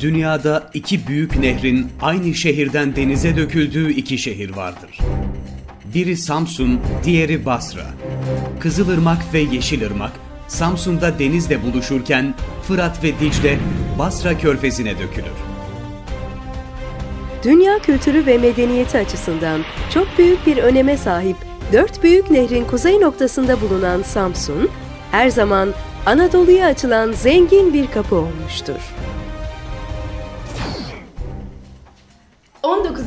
Dünyada iki büyük nehrin aynı şehirden denize döküldüğü iki şehir vardır. Biri Samsun, diğeri Basra. Kızılırmak ve Yeşilırmak, Samsun'da denizle buluşurken Fırat ve Dicle Basra körfezine dökülür. Dünya kültürü ve medeniyeti açısından çok büyük bir öneme sahip dört büyük nehrin kuzey noktasında bulunan Samsun, her zaman Anadolu'ya açılan zengin bir kapı olmuştur.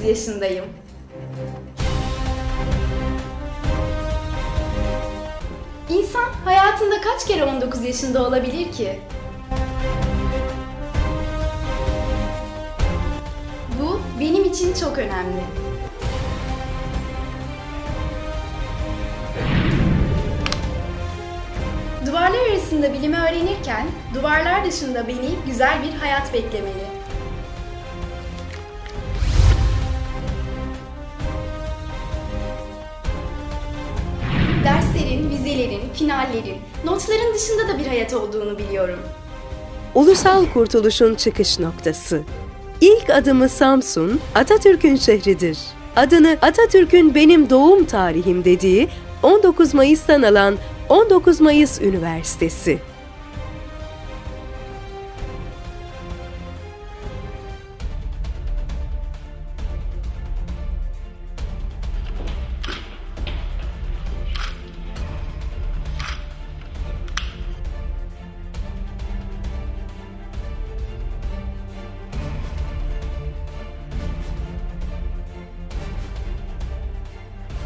Yaşındayım. İnsan hayatında kaç kere 19 yaşında olabilir ki? Bu benim için çok önemli. Duvarlar arasında bilimi öğrenirken, duvarlar dışında beni güzel bir hayat beklemeli. Vizelerin, finallerin, notların dışında da bir hayat olduğunu biliyorum. Ulusal kurtuluşun çıkış noktası. İlk adımı Samsun, Atatürk'ün şehridir. Adını Atatürk'ün benim doğum tarihim dediği 19 Mayıs'tan alan 19 Mayıs Üniversitesi.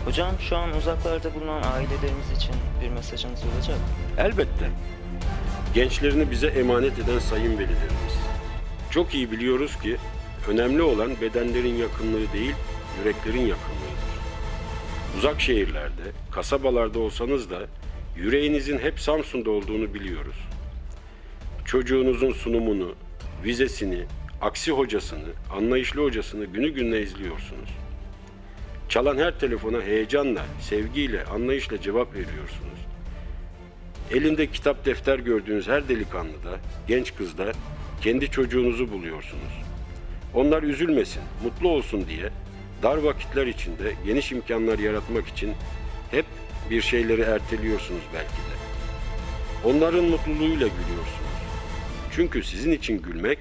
Hocam şu an uzaklarda bulunan ailelerimiz için bir mesajınız olacak mı? Elbette. Gençlerini bize emanet eden sayın velilerimiz. Çok iyi biliyoruz ki önemli olan bedenlerin yakınlığı değil, yüreklerin yakınlığıdır. Uzak şehirlerde, kasabalarda olsanız da yüreğinizin hep Samsun'da olduğunu biliyoruz. Çocuğunuzun sunumunu, vizesini, aksi hocasını, anlayışlı hocasını günü gününe izliyorsunuz. Çalan her telefona heyecanla, sevgiyle, anlayışla cevap veriyorsunuz. Elinde kitap defter gördüğünüz her delikanlıda, genç kızda kendi çocuğunuzu buluyorsunuz. Onlar üzülmesin, mutlu olsun diye dar vakitler içinde geniş imkanlar yaratmak için hep bir şeyleri erteliyorsunuz belki de. Onların mutluluğuyla gülüyorsunuz. Çünkü sizin için gülmek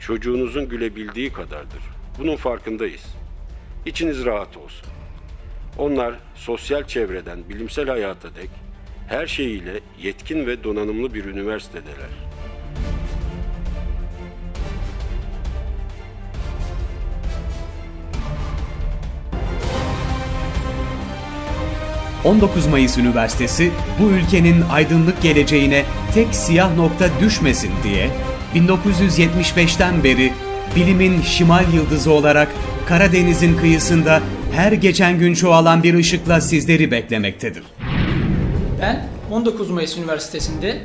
çocuğunuzun gülebildiği kadardır. Bunun farkındayız. İçiniz rahat olsun. Onlar sosyal çevreden bilimsel hayata dek her şeyiyle yetkin ve donanımlı bir üniversitedeler. ...19 Mayıs Üniversitesi bu ülkenin aydınlık geleceğine tek siyah nokta düşmesin diye 1975'ten beri bilimin şimal yıldızı olarak Karadeniz'in kıyısında her geçen gün çoğalan bir ışıkla sizleri beklemektedir. Ben 19 Mayıs Üniversitesi'nde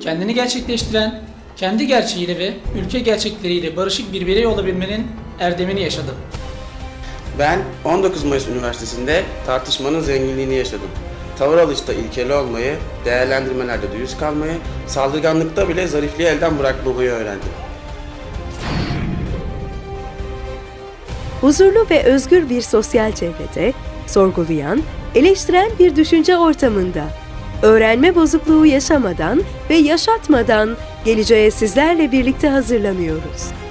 kendini gerçekleştiren, kendi gerçeğiyle ve ülke gerçekleriyle barışık bir birey olabilmenin erdemini yaşadım. Ben 19 Mayıs Üniversitesi'nde tartışmanın zenginliğini yaşadım. Tavır alışta ilkeli olmayı, değerlendirmelerde duyuz kalmayı, saldırganlıkta bile zarifliği elden bırakmamayı öğrendim. Huzurlu ve özgür bir sosyal çevrede, sorgulayan, eleştiren bir düşünce ortamında, öğrenme bozukluğu yaşamadan ve yaşatmadan geleceğe sizlerle birlikte hazırlanıyoruz.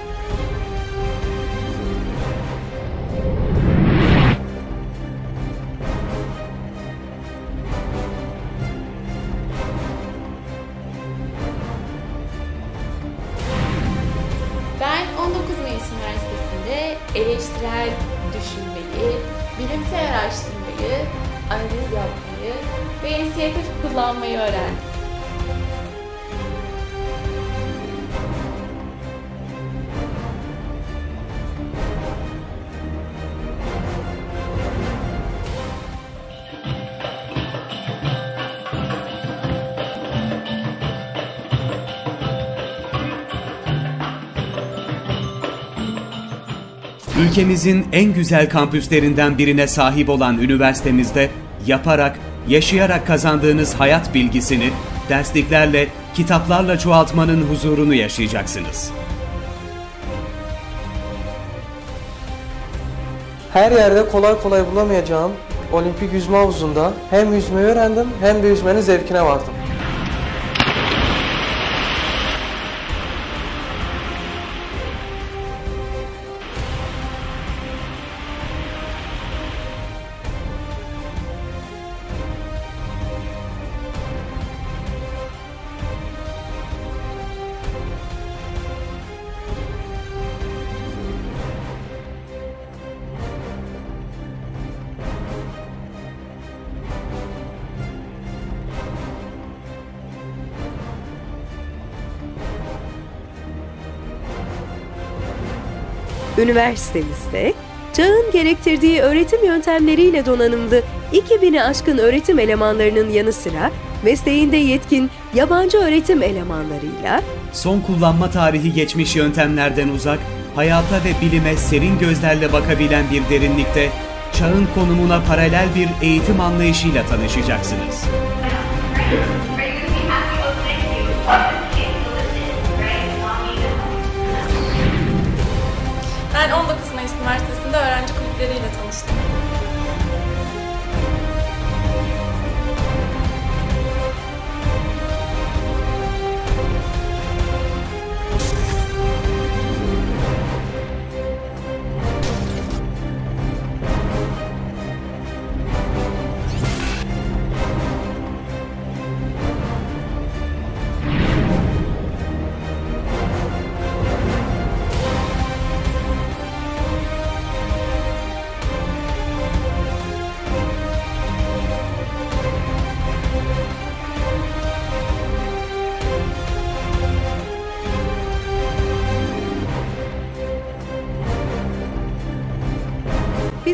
Eleştirel düşünmeyi, bilimsel araştırmayı, analiz yapmayı ve inisiyatif kullanmayı öğrendim. Ülkemizin en güzel kampüslerinden birine sahip olan üniversitemizde yaparak, yaşayarak kazandığınız hayat bilgisini dersliklerle, kitaplarla çoğaltmanın huzurunu yaşayacaksınız. Her yerde kolay kolay bulamayacağım olimpik yüzme havuzunda hem yüzmeyi öğrendim hem de yüzmenin zevkine vardım. Üniversitemizde çağın gerektirdiği öğretim yöntemleriyle donanımlı 2000'i aşkın öğretim elemanlarının yanı sıra mesleğinde yetkin yabancı öğretim elemanlarıyla son kullanma tarihi geçmiş yöntemlerden uzak, hayata ve bilime serin gözlerle bakabilen bir derinlikte, çağın konumuna paralel bir eğitim anlayışıyla tanışacaksınız.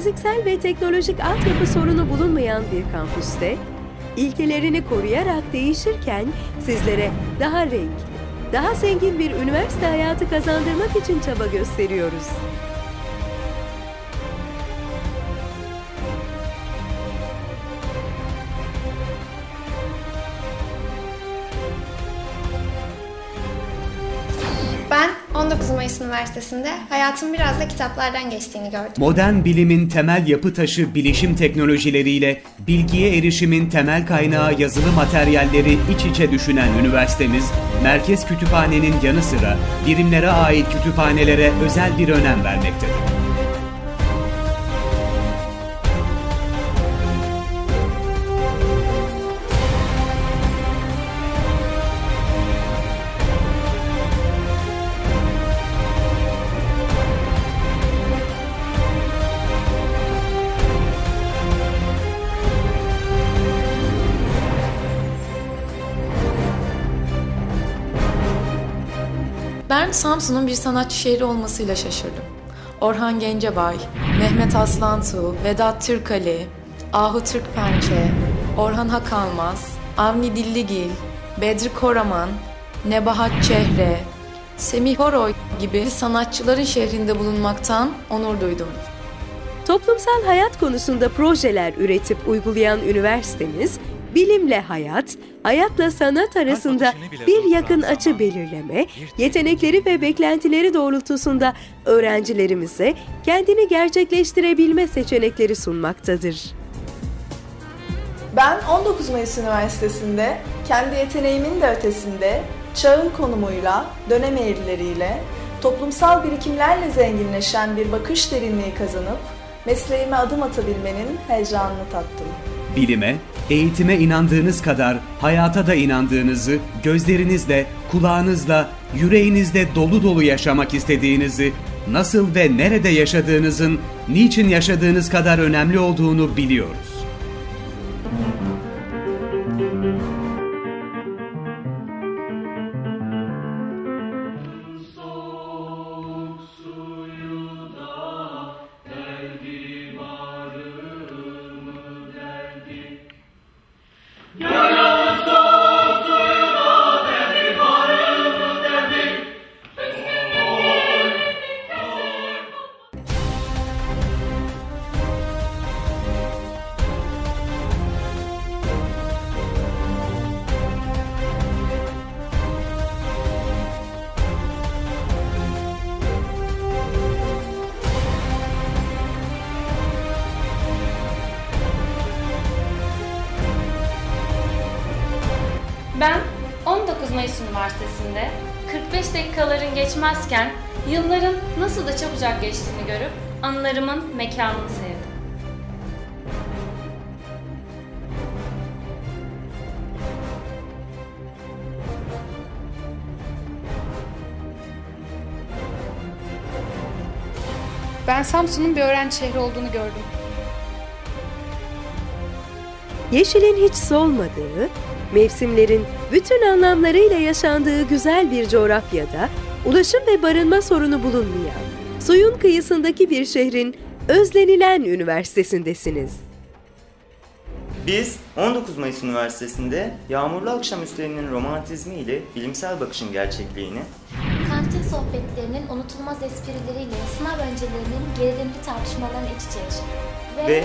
Fiziksel ve teknolojik altyapı sorunu bulunmayan bir kampüste, ilkelerini koruyarak değişirken sizlere daha renkli, daha zengin bir üniversite hayatı kazandırmak için çaba gösteriyoruz. Üniversitesi'nde hayatım biraz da kitaplardan geçtiğini gördüm. Modern bilimin temel yapı taşı bilişim teknolojileriyle bilgiye erişimin temel kaynağı yazılı materyalleri iç içe düşünen üniversitemiz, merkez kütüphanenin yanı sıra birimlere ait kütüphanelere özel bir önem vermektedir. Ben Samsun'un bir sanatçı şehri olmasıyla şaşırdım. Orhan Gencebay, Mehmet Aslantu, Vedat Türkali, Ahu Türkpençe, Orhan Hakalmaz, Avni Dilligil, Bedri Koraman, Nebahat Çehre, Semih Horoy gibi sanatçıların şehrinde bulunmaktan onur duydum. Toplumsal hayat konusunda projeler üretip uygulayan üniversitemiz, bilimle hayat, hayatla sanat arasında bir yakın açı belirleme, yetenekleri ve beklentileri doğrultusunda öğrencilerimize kendini gerçekleştirebilme seçenekleri sunmaktadır. Ben 19 Mayıs Üniversitesi'nde kendi yeteneğimin de ötesinde çağın konumuyla, dönem eğrileriyle, toplumsal birikimlerle zenginleşen bir bakış derinliği kazanıp mesleğime adım atabilmenin heyecanını tattım. Bilime, eğitime inandığınız kadar hayata da inandığınızı, gözlerinizle, kulağınızla, yüreğinizde dolu dolu yaşamak istediğinizi, nasıl ve nerede yaşadığınızın, niçin yaşadığınız kadar önemli olduğunu biliyoruz. Ben 19 Mayıs Üniversitesi'nde 45 dakikaların geçmezken yılların nasıl da çabucak geçtiğini görüp anılarımın mekanını sevdim. Ben Samsun'un bir öğrenci şehri olduğunu gördüm. Yeşilin hiç solmadığı, mevsimlerin bütün anlamlarıyla yaşandığı güzel bir coğrafyada ulaşım ve barınma sorunu bulunmayan, suyun kıyısındaki bir şehrin özlenilen üniversitesindesiniz. Biz 19 Mayıs Üniversitesi'nde yağmurlu akşamüstlerinin romantizmi ile bilimsel bakışın gerçekliğini, Kantin sohbetlerinin unutulmaz esprileriyle sınav öncelerinin gerilimli tartışmalarını iç içe yaşadık. ve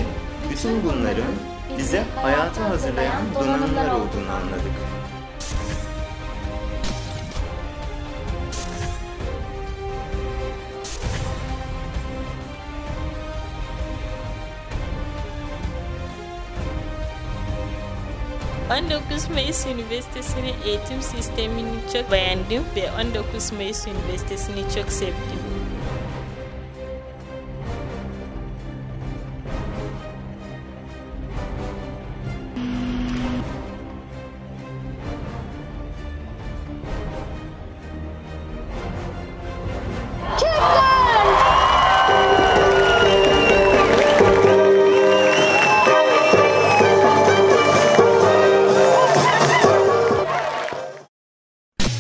bütün bunların bize hayata hazırlayan donanımlar olduğunu anladık. Ben 19 Mayıs Üniversitesi'nin eğitim sistemini çok beğendim ve 19 Mayıs Üniversitesi'ni çok sevdim.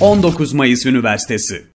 ...19 Mayıs Üniversitesi